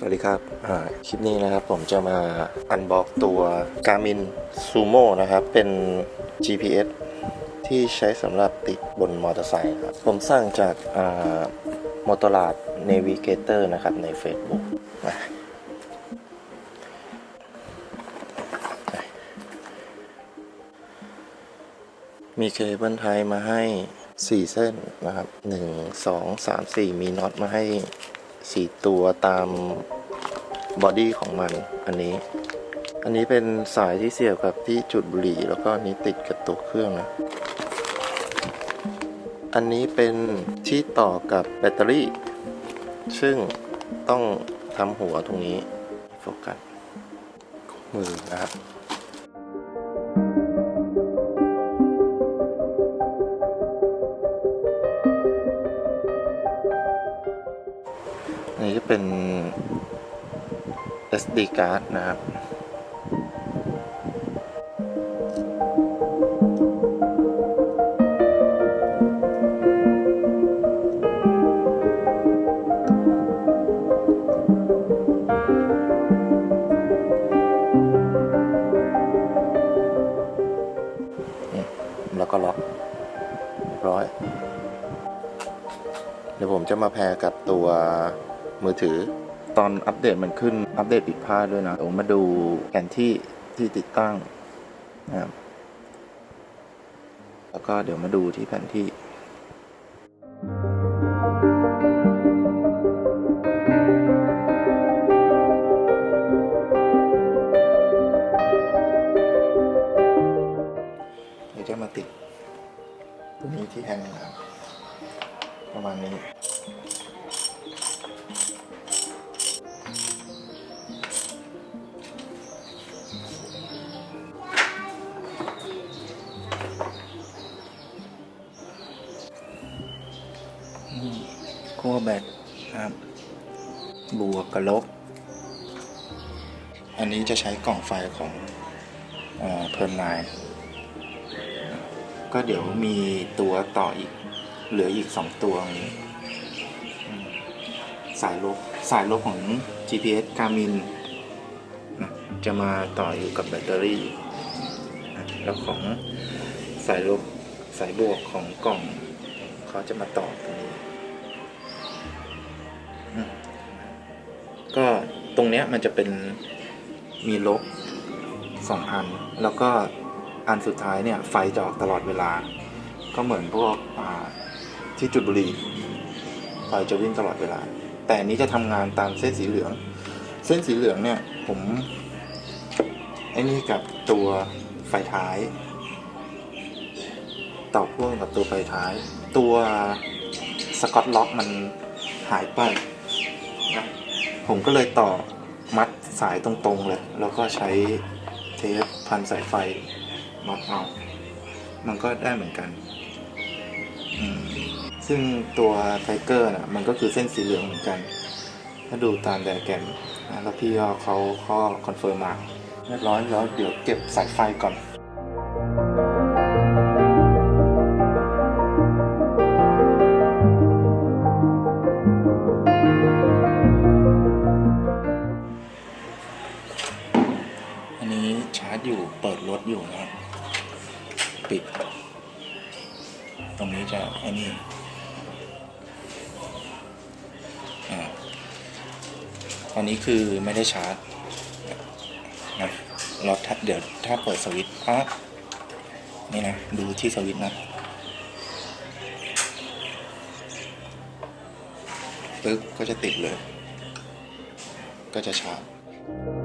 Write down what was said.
สวัสดีครับ คลิปนี้นะครับผมจะมาอันบ็อกตัว Garmin Sumo นะครับ เป็น GPS ที่ใช้สำหรับติดบนมอเตอร์ไซค์ครับ ผมสั่งจากมอเตอร์ลาด Navigator นะครับ ใน Facebook มีเคเบิลไทยมาให้ 4 เส้นนะครับ 1 2 3 4 มีน็อตมาให้ 4ตัวตามบอดี้ของมันอันนี้ อันนี้เป็นสายที่เสียบกับที่จุดบุหรี่ แล้วก็อันนี้ติดกับตัวเครื่องนะ อันนี้เป็นที่ต่อกับแบตเตอรี่ ซึ่งต้องทำหัวตรงนี้โฟกัสมือนะครับ จะเป็น SD card นะครับนี่แล้วก็ล็อกเรียบร้อย เดี๋ยวผมจะมาแพรกับตัว มือถือ ตอนอัปเดตมันขึ้นอัปเดตผิดพลาดด้วยนะเดี๋ยวมาดูแผนที่ที่ติดตั้งนะครับแล้วก็เดี๋ยวมาดูที่แผนที่จะมาติดตัวนี้ที่แฮนนะครับประมาณนี้ ขั้วแบตครับบวกกับลบอันนี้จะใช้กล่องไฟของเพลินไลน์ก็เดี๋ยวมีตัวต่ออีก เหลืออีกสองตัวนี้สายลบสายลบของ GPS Garmin นจะมาต่ออยู่กับแบตเตอรี่ แล้วของสายลบสายบวกของกล่อง เขาจะมาต่อตรงนี้ ตรงเนี้ยมันจะเป็นมีลบสองอัน แล้วก็อันสุดท้ายเนี่ยไฟจะออกตลอดเวลา ก็เหมือนพวกที่จุดบุหรี่ไฟจะวิ่งตลอดเวลา แต่นี้จะทำงานตามเส้นสีเหลือง เส้นสีเหลืองเนี่ยผมไอ้นี่กับตัวไฟท้ายต่อพ่วงกับตัวไฟท้าย ตัวสกอตล็อกมันหายไป ผมก็เลยต่อมัดสายตรงๆเลย แล้วก็ใช้เทปพันสายไฟมัดเอา มันก็ได้เหมือนกัน ซึ่งตัวไทเกอร์น่ะ มันก็คือเส้นสีเหลืองเหมือนกัน ถ้าดูตามไดอะแกรมนแล้วพี่เขาเขาคอนเฟิร์มมาเรียบร้อยแล้วเดี๋ยวเก็บสายไฟก่อน ตรงนี้จะไอ้นี่อ่าตอนนี้คือไม่ได้ชาร์จนะเราถ้าเดี๋ยวถ้าเปิดสวิตช์ปั๊บนี่นะ ดูที่สวิตช์นะปึ๊บก็จะติดเลย ก็จะชาร์จ